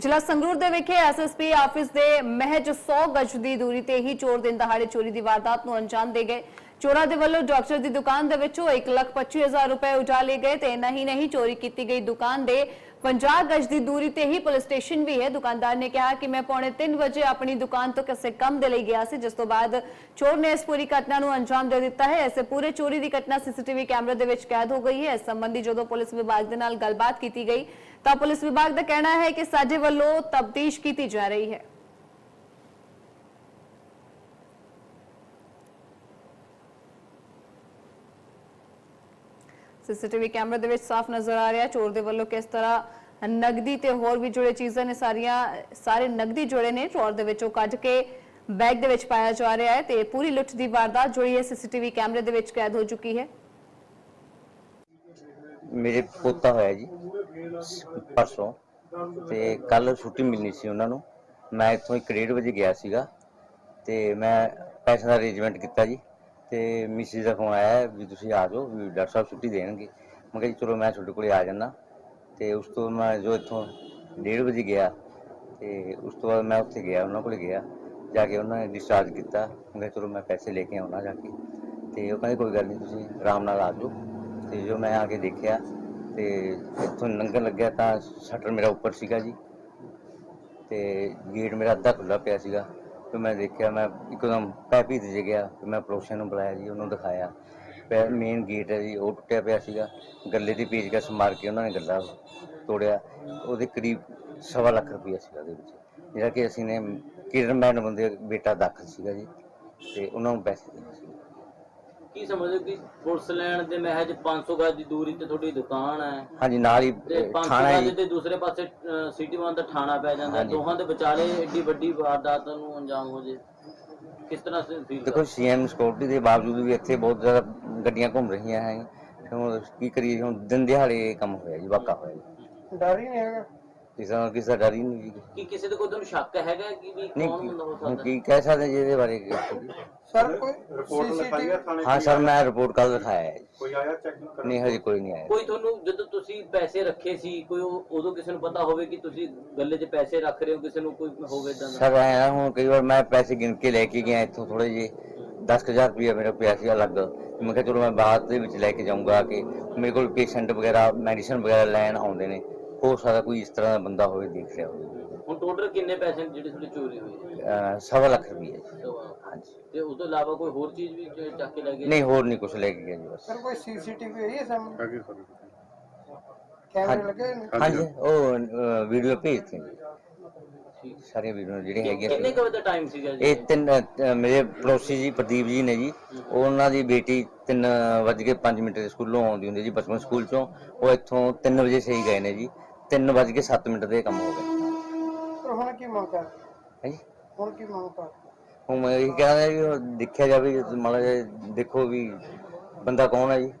ਜ਼ਿਲ੍ਹਾ ਸੰਗਰੂਰ ਦੇ ਵਿਖੇ ਐਸਐਸਪੀ ਆਫਿਸ ਦੇ ਮਹਿਜ 100 ਗਜ ਦੀ ਦੂਰੀ ਤੇ ਹੀ ਚੋਰ ਦਿਨ ਦਹਾੜੇ ਚੋਰੀ ਦੀ ਵਾਰਦਾਤ ਨੂੰ ਅੰਜਾਮ ਦੇ ਗਏ। ਚੋਰਾਂ ਦੇ ਵੱਲੋਂ ਡਾਕਟਰ ਦੀ ਦੁਕਾਨ ਦੇ ਵਿੱਚੋਂ 1,25,000 ਰੁਪਏ ਉਜਾ ਲਏ ਗਏ ਤੇ ਨਹੀਂ ਨਹੀਂ ਚੋਰੀ ਕੀਤੀ ਗਈ ਦੁਕਾਨ ਦੇ 50 ਗਜ ਦੀ ਦੂਰੀ ਤੇ ਹੀ ਪੁਲਿਸ ਸਟੇਸ਼ਨ ਵੀ ਹੈ। ਦੁਕਾਨਦਾਰ ਨੇ ਕਿਹਾ ਕਿ ਮੈਂ ਪੌਣੇ 3 ਵਜੇ ਆਪਣੀ ਦੁਕਾਨ ਤੋਂ ਕਿਸੇ ਕੰਮ ਦੇ ਲਈ ਗਿਆ ਸੀ, ਜਿਸ ਤੋਂ ਬਾਅਦ ਚੋਰ ਨੇ ਇਸ ਪੂਰੀ ਘਟਨਾ ਨੂੰ ਅੰਜਾਮ ਦੇ ਦਿੱਤਾ ਹੈ। ਐਸੇ ਪੂਰੇ ਚੋਰੀ ਦੀ ਘਟਨਾ ਸੀਸੀਟੀਵੀ ਕੈਮਰੇ ਦੇ ਵਿੱਚ ਕੈਦ ਹੋ ਗਈ ਹੈ। ਇਸ ਸੰਬੰਧੀ ਜਦੋਂ ਪੁਲਿਸ ਵਿਭਾਗ ਦੇ ਨਾਲ ਗੱਲਬਾਤ ਕੀਤੀ ਗਈ ਤਾਂ ਪੁਲਿਸ ਵਿਭਾਗ ਦਾ ਕਹਿਣਾ ਹੈ ਕਿ ਸਾਡੇ ਵੱਲੋਂ ਤਬਦੀਸ਼ ਕੀਤੀ ਜਾ ਰਹੀ ਹੈ। ਸੀਸੀਟੀਵੀ ਕੈਮਰੇ ਦੇ ਵਿੱਚ ਸਾਫ਼ ਨਜ਼ਰ ਆ ਰਿਹਾ। ਚੋਰ ਦੇ ਵੱਲੋਂ ਕਿਸ ਤਰ੍ਹਾਂ ਨਗਦੀ ਤੇ ਹੋਰ ਵੀ ਜੁੜੇ ਚੀਜ਼ਾਂ ਨੇ, ਸਾਰੀਆਂ, ਸਾਰੇ ਨਗਦੀ ਜੁੜੇ ਨੇ। ਚੋਰ ਦੇ ਵਿੱਚੋਂ ਕੱਢ ਕੇ ਬੈਗ ਦੇ ਵਿੱਚ ਪਾਇਆ ਜਾ ਰਿਹਾ ਹੈ ਤੇ ਪੂਰੀ ਲੁੱਟ ਦੀ ਵਾਰਦਾਤ ਜਿਹੜੀ ਹੈ ਸੀਸੀਟੀਵੀ ਕੈਮਰੇ ਦੇ ਵਿੱਚ ਕੈਦ ਹੋ ਚੁੱਕੀ ਹੈ। ਮੇਰੇ ਪੋਤਾ ਹੋਇਆ ਜੀ, ਪਰਸੋਂ ਤੇ ਕੱਲ ਛੁੱਟੀ ਮਿਲਣੀ ਸੀ ਉਹਨਾਂ ਨੂੰ। ਮੈਂ ਇੱਥੋਂ ਇੱਕ ਡੇਢ ਵਜੇ ਗਿਆ ਸੀਗਾ ਤੇ ਮੈਂ ਪੈਸੇ ਦਾ ਅਰੇਂਜਮੈਂਟ ਕੀਤਾ ਜੀ। ਤੇ ਮਿਸਿਸ ਦਾ ਫੋਨ ਆਇਆ ਵੀ ਤੁਸੀਂ ਆ ਜਾਓ, ਵੀ ਡਾਕਟਰ ਸਾਹਿਬ ਛੁੱਟੀ ਦੇਣਗੇ। ਮੈਂ ਕਿਹਾ ਜੀ, ਚਲੋ ਮੈਂ ਤੁਹਾਡੇ ਕੋਲੇ ਆ ਜਾਣਾ ਤੇ ਉਸ ਤੋਂ ਮੈਂ ਜੋ ਇੱਥੋਂ ਡੇਢ ਵਜੇ ਗਿਆ, ਤੇ ਉਸ ਤੋਂ ਬਾਅਦ ਮੈਂ ਉੱਥੇ ਗਿਆ, ਉਹਨਾਂ ਕੋਲੇ ਗਿਆ। ਜਾ ਕੇ ਉਹਨਾਂ ਨੇ ਡਿਸਚਾਰਜ ਕੀਤਾ। ਮੈਂ ਕਿਹਾ ਚਲੋ ਮੈਂ ਪੈਸੇ ਲੈ ਕੇ ਆਉਣਾ ਜਾ ਕੇ। ਤੇ ਉਹ ਕਹਿੰਦੇ, ਕੋਈ ਗੱਲ ਨਹੀਂ, ਤੁਸੀਂ ਆਰਾਮ ਨਾਲ ਆ ਜਾਓ। ਤੇ ਜੋ ਮੈਂ ਆ ਕੇ ਦੇਖਿਆ, ਤੇ ਇੱਥੋਂ ਲੰਘਣ ਲੱਗਿਆ ਤਾਂ ਸ਼ਟਰ ਮੇਰਾ ਉੱਪਰ ਸੀਗਾ ਜੀ। ਤੇ ਗੇਟ ਮੇਰਾ ਅੱਧਾ ਖੁੱਲਾ ਪਿਆ ਸੀਗਾ। ਫਿਰ ਮੈਂ ਦੇਖਿਆ, ਮੈਂ ਇੱਕਦਮ ਪੈ ਭੀਤ ਜੇ ਗਿਆ ਤੇ ਮੈਂ ਪੜੋਸੀਆਂ ਨੂੰ ਬੁਲਾਇਆ ਜੀ, ਉਹਨੂੰ ਦਿਖਾਇਆ। ਮੇਨ ਗੇਟ ਹੈ ਜੀ, ਉਹ ਟੁੱਟਿਆ ਪਿਆ ਸੀਗਾ। ਗੱਲੇ ਦੀ ਪੇਚਕਸ ਮਾਰ ਕੇ ਉਹਨਾਂ ਨੇ ਗੱਲਾ ਤੋੜਿਆ। ਉਹਦੇ ਕਰੀਬ ਸਵਾ ਲੱਖ ਰੁਪਇਆ ਸੀਗਾ ਉਹਦੇ ਵਿੱਚ। ਜਿਹੜਾ ਕਿ ਅਸੀਂ ਨੇ ਕਿਰਨਮੈਨ ਬੰਦੇ ਬੇਟਾ ਦਾਖਲ ਸੀਗਾ ਜੀ, ਤੇ ਉਹਨਾਂ ਨੂੰ ਪੈਸੇ ਦਿੱਤੇ ਸੀ ਕੀ ਸਮਝਦੇ ਕਿ ਪੁਲਿਸ ਲੈਣ ਦੇ ਮਹਿਜ 500 ਗਜ ਦੀ ਦੂਰੀ ਤੇ ਤੁਹਾਡੀ ਦੁਕਾਨ ਹੈ? ਹਾਂਜੀ ਨਾਲ ਹੀ ਤੇ ਅਹ, 500 ਥਾਣਾ ਹੈ। ਗਜ ਜੀ ਦੇ ਦੂਸਰੇ ਪਾਸੇ ਸਿਟੀ ਵਨ ਦਾ ਥਾਣਾ ਪੈ ਜਾਂਦਾ ਹੈ। ਹਾਂਜੀ। ਦੋਹਾਂ ਦੇ ਵਿਚਾਲੇ ਏਡੀ ਵੱਡੀ ਵਾਰਦਾਤ ਨੂੰ ਅੰਜਾਮ ਹੋ ਜੇ। ਕਿਸ ਤਰ੍ਹਾਂ ਸੇ ਫੀਲ ਦੇਖੋ ਸੀਐਮ ਸਿਕਿਉਰਿਟੀ ਦੇ ਬਾਵਜੂਦ ਵੀ ਇੱਥੇ ਬਹੁਤ ਜ਼ਿਆਦਾ ਗੱਡੀਆਂ ਘੁੰਮ ਰਹੀਆਂ ਹੈ। ਹੁਣ ਕੀ ਕਰੀਏ? ਹੁਣ ਦਿਨ ਦਿਹਾੜੇ ਇਹ ਕੰਮ ਹੋਇਆ ਜੀ ਵਾਕਾ ਹੋਇਆ ਜੀ। ਡਰ ਹੀ ਨਹੀਂ ਹੈਗਾ। ਕਿਸੇ ਕਿਸੇ ਦਾ ਡਰ ਹੀ ਨਹੀਂ ਜੀ ਕੀ ਕਿਸੇ ਦੇ ਕੋਈ ਤੁਹਾਨੂੰ ਸ਼ੱਕ ਹੈਗਾ ਕਿ ਵੀ ਨਹੀਂ ਕੌਣ ਬੰਦਾ ਹੋ ਹੁਣ ਸਕਦਾ ਕੀ ਕਹਿ ਸਕਦੇ ਜੀ ਇਹਦੇ ਬਾਰੇ ਸਰ ਕੋਈ ਰਿਪੋਰਟ ਲਿਖਾਈ ਹੈ ਥਾਣੇ ਹਾਂ ਸਰ ਮੈਂ ਰਿਪੋਰਟ ਕੱਲ ਲਿਖਾਇਆ ਹੈ ਜੀ। ਕੋਈ ਆਇਆ ਚੈੱਕ ਕਰਨ ਨਹੀਂ ਹਜੇ ਕੋਈ ਨਹੀਂ ਆਇਆ। ਕੋਈ ਤੁਹਾਨੂੰ ਜਦੋਂ ਤੁਸੀਂ ਪੈਸੇ ਰੱਖੇ ਸੀ ਕੋਈ ਉਹ- ਉਦੋਂ ਕਿਸੇ ਨੂੰ ਪਤਾ ਹੋਵੇ ਕਿ ਤੁਸੀਂ ਗੱਲੇ 'ਚ ਪੈਸੇ ਰੱਖ ਰਹੇ ਹੋ ਕਿਸੇ ਨੂੰ ਕੋਈ ਹੋਵੇ ਇਦਾਂ ਦਾ ਸਰ ਨਾ ਹੁਣ ਕਈ ਵਾਰ ਮੈਂ ਪੈਸੇ ਗਿਣ ਕੇ ਲੈ ਕੇ ਗਿਆ ਇੱਥੋਂ ਥੋੜੇ ਜਿਹੇ। 10000 ਰੁਪਇਆ ਮੇਰਾ ਪਿਆ ਸੀ ਅਲੱਗ। ਮੈਂ ਕਿਹਾ ਚਲੋ ਮੈਂ ਬਾਅਦ ਦੇ ਵਿੱਚ ਲੈ ਕੇ ਜਾਊਂਗਾ ਕਿ। ਮੇਰੇ ਕੋਲ ਪੇਸ਼ੈਂਟ ਵਗੈਰਾ ਮੈਡੀਸਨ ਵਗੈਰਾ ਲੈਣ ਆਉਂਦੇ ਨੇ। ਹੋ ਸਕਦਾ ਕੋਈ ਇਸ ਤਰ੍ਹਾਂ ਦਾ ਬੰਦਾ ਹੋਵੇ ਦੇਖ ਰਿਹਾ ਹੋਵੇ। ਹੁਣ ਟੋਟਲ ਕਿੰਨੇ ਪੈਸੇ ਨੇ ਜਿਹੜੇ ਤੁਹਾਡੇ ਚੋਰੀ ਹੋਏ? ਅਹ ਸਵਾ ਲੱਖ ਜੀ ਸਵਾ। ਹਾਂਜੀ। ਤੇ ਉਸ ਤੋਂ ਇਲਾਵਾ ਕੋਈ ਹੋਰ ਚੀਜ਼ ਵੀ ਚੱਕ ਕੇ ਲੈ ਗਏ? ਨਹੀਂ ਹੋਰ ਨਹੀਂ ਕੁਝ ਲੈ ਕੇ ਗਿਆ ਜੀ ਬਸ। ਸਰ ਕੋਈ ਸੀਸੀਟੀਵੀ ਹੈ ਸਾਹਮਣੇ? ਹੈਗੇ ਸਾਰੇ ਕੈਮਰੇ ਹਾਂਜੀ। ਲੱਗੇ ਨੇ? ਹਾਂਜੀ ਉਹ ਵੀਡੀਓ ਭੇਜਤੀ ਜੀ ਠੀਕ। ਸਾਰੀਆਂ ਵੀਡੀਓ ਜਿਹੜੀਆਂ ਕਿੰਨੇ ਕੁ ਵਜੇ ਦਾ ਟਾਈਮ ਸੀਗਾ ਜੀ? ਇਹ ਤਿੰਨ ਅਹ, ਮੇਰੇ ਪੜੋਸੀ ਜੀ ਪ੍ਰਦੀਪ ਜੀ ਨੇ ਜੀ। ਉਹਨਾਂ ਦੀ ਬੇਟੀ 3 ਵਜੇ ਕੇ 5 ਮਿੰਟ ਦੇ ਸਕੂਲੋਂ ਆਉਂਦੀ ਹੁੰਦੀ ਜੀ ਬਚਪਨ ਸਕੂਲ ਚੋਂ। ਉਹ ਇੱਥੋਂ 3 ਵਜੇ ਸਹੀ ਗਏ ਨੇ ਜੀ। 3 ਵਜੇ ਕੇ 7 ਮਿੰਟ ਦੇ ਕੰਮ ਹੋ ਗਏ। ਪਰ ਹੁਣ ਕੀ ਮੰਗ ਕਰ ਹੈ? ਜੀ ਹੁਣ ਕੀ ਮੰਗ ਕਰ ਹੁਣ ਮੈਂ ਇਹ ਕਹਿੰਦਾ ਉਹ ਦੇਖਿਆ ਜਾਵੇ ਮਾੜਾ ਜਿਹਾ ਦੇਖੋ ਵੀ ਬੰਦਾ ਕੌਣ ਹੈ ਜੀ?